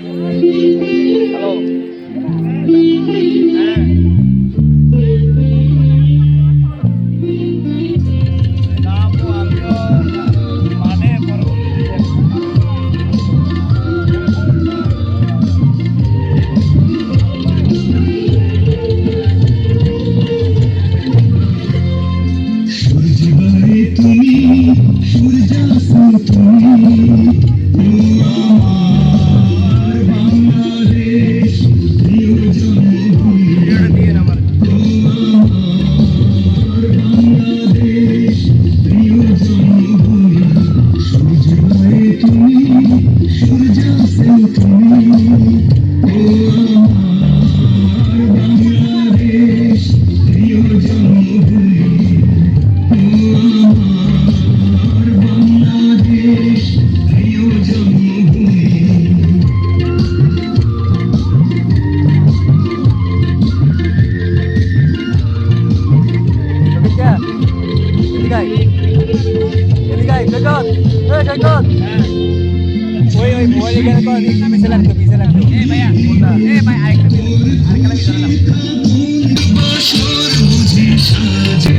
Yeah. এদিকে আয়। এদিকে আয়, সৈকত ওই ওই মোবাইল এখানে কর পিছে লাগতো পিছে লাগতো এই ভাইয়া এই ভাই আরেকটা আরেকটা লাগে বাসর বুঝি সাজে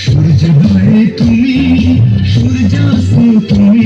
সূর্যোদয় তুমি সূর্যাস্ত তুমি